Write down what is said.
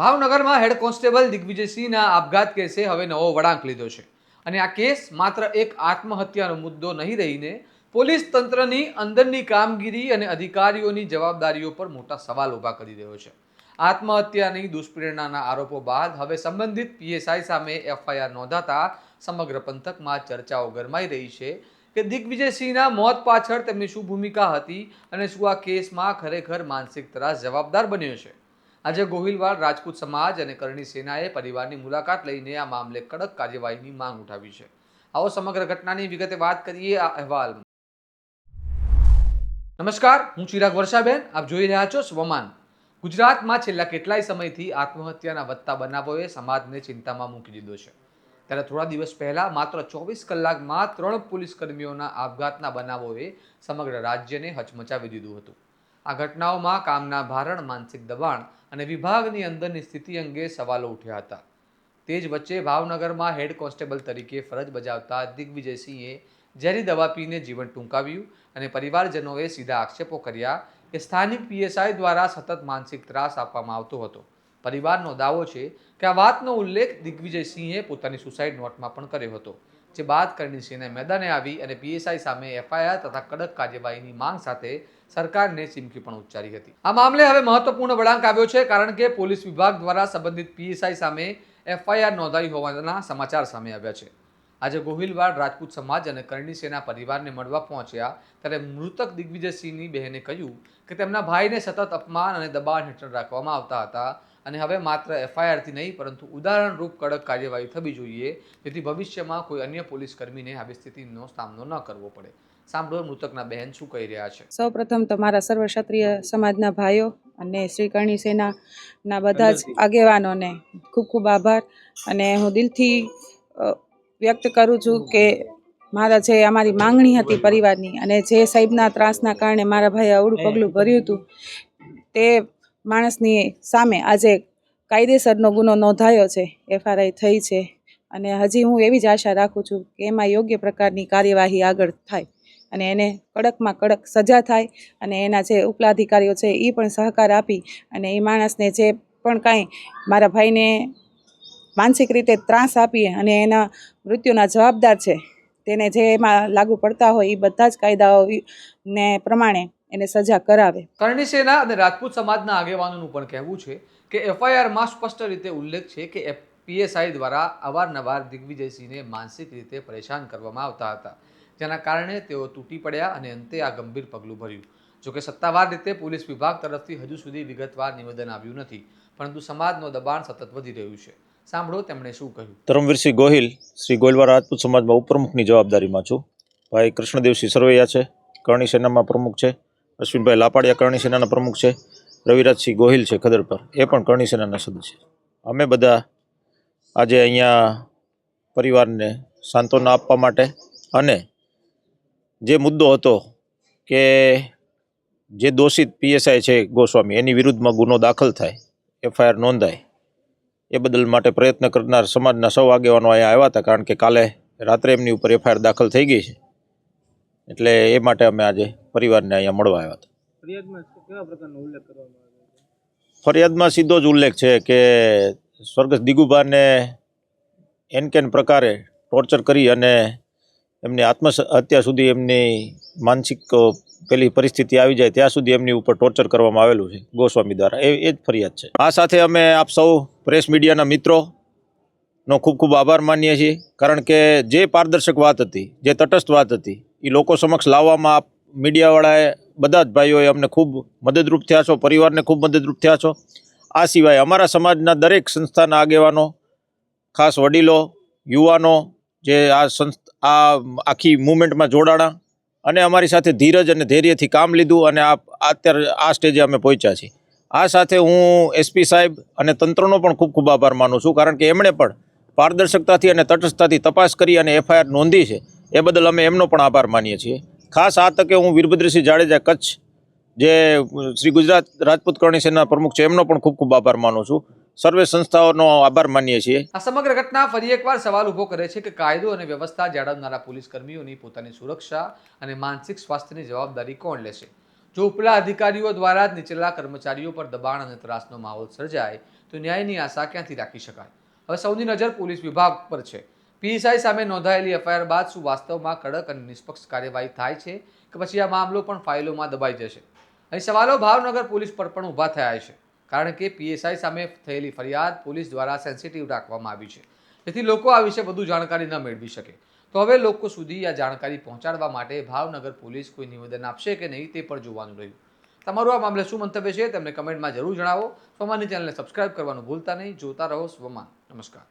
ભાવનગરમાં head constable દિગ્વિજયસિંહના આપઘાત કેસે હવે નવો વળાંક લીધો છે. અને આ કેસ માત્ર એક આત્મહત્યાનો મુદ્દો નહીં રહીને પોલીસ તંત્રની અંદરની કામગીરી અને અધિકારીઓની જવાબદારીઓ પર મોટા સવાલ ઊભા કરી રહ્યો છે. આત્મહત્યાની દુષ્પ્રેરણાના આરોપો બાદ હવે સંબંધિત પીએસઆઈ સામે એફઆઈઆર નોંધાતા સમગ્ર પંથકમાં ચર્ચાઓ ગરમાઈ રહી છે કે દિગ્વિજયસિંહના મોત પાછળ તેમની શું ભૂમિકા હતી અને શું આ કેસમાં ખરેખર માનસિક ત્રાસ જવાબદાર બન્યો છે. આજે ગોહિલવાડ, રાજપૂત સમાજ અને કરણી સેનાએ પરિવારની મુલાકાત લઈને આ મામલે કડક કાર્યવાહીની માંગ ઉઠાવી છે. આવો સમગ્ર ઘટનાની વિગતે વાત કરીએ આ અહેવાલમાં. નમસ્કાર, હું ચિરાગ વર્ષાબેન, આપ જોઈ રહ્યા છો સ્વમાન. ગુજરાતમાં છેલ્લા કેટલાય સમયથી આત્મહત્યાના વધતા બનાવોએ સમાજને ચિંતામાં મૂકી દીધો છે. ત્યારે થોડા દિવસ પહેલા માત્ર ચોવીસ કલાકમાં ત્રણ પોલીસ કર્મીઓના આપઘાતના બનાવોએ સમગ્ર રાજ્યને હચમચાવી દીધું હતું. આ ઘટનાઓમાં કામના ભારણ, માનસિક દબાણ અને વિભાગની અંદરની સ્થિતિ અંગે સવાલો ઉઠ્યા હતા. તે જ વચ્ચે ભાવનગરમાં હેડ કોન્સ્ટેબલ તરીકે ફરજ બજાવતા દિગ્વિજયસિંહે ઝેરી દવા પીને જીવન ટૂંકાવ્યું અને પરિવારજનોએ સીધા આક્ષેપો કર્યા કે સ્થાનિક પીએસઆઈ દ્વારા સતત માનસિક ત્રાસ આપવામાં આવતો હતો. પરિવારનો દાવો છે કે આ વાતનો ઉલ્લેખ દિગ્વિજયસિંહે પોતાની સુસાઇડ નોટમાં પણ કર્યો હતો. જે બાદ કરીને સેના મેદાને આવી અને પીએસઆઈ સામે એફઆઈઆર તથા કડક કાર્યવાહીની માંગ સાથે સરકારને ચીમકી પણ ઉચ્ચારી હતી. આ મામલે હવે મહત્વપૂર્ણ વળાંક આવ્યો છે કારણ કે પોલીસ વિભાગ દ્વારા સંબંધિત પીએસઆઈ સામે એફઆઈઆર નોંધાઈ હોવાના સમાચાર સામે આવ્યા છે. આજે ગોહિલવાડ રાજપૂત સમાજ અને કરણી સેના પરિવારને મળવા પહોંચ્યા ત્યારે મૃતક દિગ્વિજયસિંહની બહેને કહ્યું કે તેમના ભાઈને સતત અપમાન અને દબાણ હેઠળ રાખવામાં આવતા હતા. અને હવે માત્ર એફઆઈઆરથી નહીં પરંતુ ઉદાહરણરૂપ કડક કાર્યવાહી થવી જોઈએ જેથી ભવિષ્યમાં કોઈ અન્ય પોલીસ કર્મીને આવી સ્થિતિનો સામનો ન કરવો પડે. સાંભળો મૃતકના બહેન શું કહી રહ્યા છે. સૌ પ્રથમ તો મારા સર્વ ક્ષત્રિય સમાજના ભાઈઓ અને શ્રી કરણી સેનાના બધા જ આગેવાનોને ખૂબ ખૂબ આભાર. અને હું દિલથી વ્યક્ત કરું છું કે મારા જે અમારી માંગણી હતી પરિવારની અને જે સાહેબના ત્રાસના કારણે મારા ભાઈએ અવળું પગલું ભર્યું હતું તે માણસની સામે આજે કાયદેસરનો ગુનો નોંધાયો છે એફઆરઆઈ થઈ છે. અને હજી હું એવી જ આશા રાખું છું કે એમાં યોગ્ય પ્રકારની કાર્યવાહી આગળ થાય અને એને કડકમાં કડક સજા થાય અને એના જે ઉપલા અધિકારીઓ છે એ પણ સહકાર આપી અને એ માણસને જે પણ કાંઈ મારા ભાઈને માનસિક રીતે ત્રાસ આપીએ અને એના મૃત્યુના જવાબદાર છે, તેને જે એમાં લાગુ પડતા હોય એ બધા જ કાયદાઓ ને પ્રમાણે એને સજા કરાવે. કરણી સેના અને રાજપૂત સમાજના આગેવાનોનું પણ કહેવું છે કે એફઆઈઆરમાં સ્પષ્ટ રીતે ઉલ્લેખ છે કે પીએસઆઈ દ્વારા અવારનવાર દિગ્વિજયસિંહને માનસિક રીતે પરેશાન કરવામાં આવતા હતા. જેના કારણે તેઓ તૂટી પડ્યા અને અંતે આ ગંભીર પગલું ભર્યું. જોકે સત્તાવાર રીતે પોલીસ વિભાગ તરફથી હજુ સુધી વિગતવાર નિવેદન આવ્યું નથી પરંતુ સમાજનો દબાણ સતત વધી રહ્યું છે. સાંભળો તેમણે શું કહ્યું. ધરમવીરસિંહ ગોહિલ શ્રી ગોહિલવા રાજપૂત સમાજમાં ઉપપ્રમુખની જવાબદારીમાં છું. ભાઈ કૃષ્ણદેવસિંહ સરવૈયા છે કરણી સેનામાં પ્રમુખ છે. અશ્વિનભાઈ લાપાડિયા કરણી સેનાના પ્રમુખ છે, રવિરાજસિંહ ગોહિલ છે ખદર પર. એ પણ કરણી સેનાના સદસ્ય અમે બધા આજે અહીંયા પરિવારને સાંત્વના આપવા માટે અને જે મુદ્દો હતો કે જે દોષિત પીએસઆઈ છે ગોસ્વામી, એની વિરુદ્ધમાં ગુનો દાખલ થાય, એફઆઈઆર નોંધાય, એ બદલ માટે પ્રયત્ન કરનાર સમાજના સૌ આગેવાનો અહીંયા આવ્યા હતા કારણ કે કાલે રાત્રે એમની ઉપર એફઆઈઆર દાખલ થઈ ગઈ છે. એટલે એ માટે અમે આજે પરિવારને અહીંયા મળવા આવ્યા હતા. ફરિયાદમાં સીધો જ ઉલ્લેખ છે કે સ્વર્ગસ્થ દિગુબાને એન કેન પ્રકારે ટોર્ચર કરી અને એમની આત્મહત્યા સુધી એમની માનસિક પેલી પરિસ્થિતિ આવી જાય ત્યાં સુધી એમની ઉપર ટોર્ચર કરવામાં આવેલું છે ગોસ્વામી દ્વારા. એ એ જ ફરિયાદ છે. આ સાથે અમે આપ સૌ પ્રેસ મીડિયાના મિત્રો નો ખૂબ ખૂબ આભાર માનીએ છીએ કારણ કે જે પારદર્શક વાત હતી જે તટસ્થ વાત હતી એ લોકો સમક્ષ લાવવામાં આપ મીડિયાવાળાએ બધા જ ભાઈઓએ અમને ખૂબ મદદરૂપ થયા છો, પરિવારને ખૂબ મદદરૂપ થયા છો. આ સિવાય અમારા સમાજના દરેક સંસ્થાના આગેવાનો, ખાસ વડીલો, યુવાનો, જે આ સંસ્થ, આ આખી મુવમેન્ટમાં જોડાણા અને અમારી સાથે ધીરજ અને ધૈર્યથી કામ લીધું અને આ અત્યારે આ સ્ટેજે અમે પહોંચ્યા છીએ. આ સાથે હું એસપી સાહેબ અને તંત્રનો પણ ખૂબ ખૂબ આભાર માનું છું, કારણ કે એમણે પણ પારદર્શકતાથી અને તટસ્થતાથી તપાસ કરી અને એફઆઈઆર નોંધી છે. એ બદલ અમે એમનો પણ આભાર માનીએ છીએ. ખાસ આ તકે હું વીરભદ્રસિંહ જાડેજા કચ્છ, જે શ્રી ગુજરાત રાજપૂત કરણી સેના પ્રમુખ છે, એમનો પણ ખૂબ ખૂબ આભાર માનું છું. સર્વે સંસ્થાઓનો આભાર માનીએ છીએ. આ સમગ્ર ઘટના ફરી એકવાર સવાલ ઊભો કરે છે કે કાયદો અને વ્યવસ્થા જાળવનારા પોલીસ કર્મીઓની પોતાની સુરક્ષા અને માનસિક સ્વાસ્થ્યની જવાબદારી કોણ લેશે? જો ઉપલા અધિકારીઓ દ્વારા જ નીચેલા કર્મચારીઓ પર દબાણ અને ત્રાસનો માહોલ સર્જાય, તો ન્યાયની આશા ક્યાંથી રાખી શકાય? હવે સૌની નજર પોલીસ વિભાગ પર છે. પીએસઆઈ સામે નોંધાયેલી એફઆઈઆર બાદ શું વાસ્તવમાં કડક અને નિષ્પક્ષ કાર્યવાહી થાય છે કે પછી આ મામલો પણ ફાઇલોમાં દબાઈ જશે? અહીં સવાલો ભાવનગર પોલીસ પર પણ ઊભા થયા છે, કારણ કે પીએસઆઈ સામે થયેલી ફરિયાદ પોલીસ દ્વારા સેન્સિટિવ રાખવામાં આવી છે. જેથી લોકો આ વિશે વધુ જાણકારી ન મેળવી શકે. તો હવે લોકો સુધી આ જાણકારી પહોંચાડવા માટે ભાવનગર પોલીસ કોઈ નિવેદન આપશે કે નહીં તે પણ જોવાનું રહ્યું. તમારું આ મામલે શું મંતવ્ય છે તેમને કમેન્ટમાં જરૂર જણાવો. સ્વમાની ચેનલને સબસ્ક્રાઇબ કરવાનું ભૂલતા નહીં. જોતા રહો સ્વમાન. નમસ્કાર.